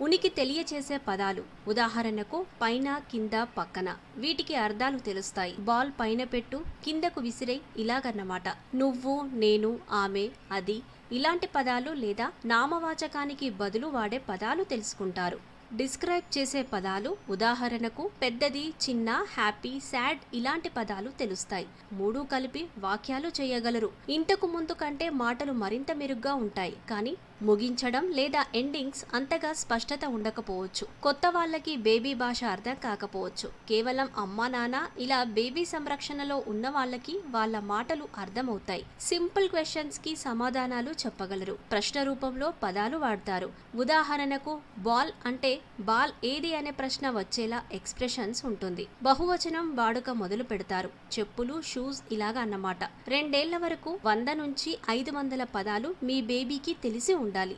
ఉనికి తెలియచేసే పదాలు. ఉదాహరణకు పైన కింద పక్కన. వీటికి అర్థాలు తెలుస్తాయి. బాల్ పైన పెట్టు కిందకు విసిరే ఇలాగన్నమాట. నువ్వు నేను ఆమె అది. ఇలాంటి పదాలు లేదా నామవాచకానికి బదులు వాడే పదాలు తెలుసుకుంటారు. డిస్క్రైబ్ చేసే పదాలు ఉదాహరణకు పెద్దది చిన్న హ్యాపీ సాడ్ ఇలాంటి పదాలు తెలుస్తాయి. మూడు కలిపి వాక్యాలు చేయగలరు. ఇంతకు ముందు కంటే మాటలు మరింత మెరుగ్గా ఉంటాయి. కానీ ముగించడం లేదా ఎండింగ్స్ అంతగా స్పష్టత ఉండకపోవచ్చు. కొత్త వాళ్ళకి బేబీ భాష అర్థం కాకపోవచ్చు. కేవలం అమ్మా నాన్న ఇలా బేబీ సంరక్షణలో ఉన్న వాళ్ళకి వాళ్ళ మాటలు అర్థమవుతాయి. సింపుల్ క్వశ్చన్స్కి సమాధానాలు చెప్పగలరు. ప్రశ్న రూపంలో పదాలు వాడతారు. ఉదాహరణకు బాల్ అంటే బాల్ ఏది అనే ప్రశ్న వచ్చేలా ఎక్స్ప్రెషన్స్ ఉంటుంది. బహువచనం వాడుక మొదలు పెడతారు. చెప్పులు షూస్ ఇలాగా అన్నమాట. రెండేళ్ళ వరకు వంద నుంచి ఐదు వందల పదాలు మీ బేబీకి తెలిసి ఉండాలి.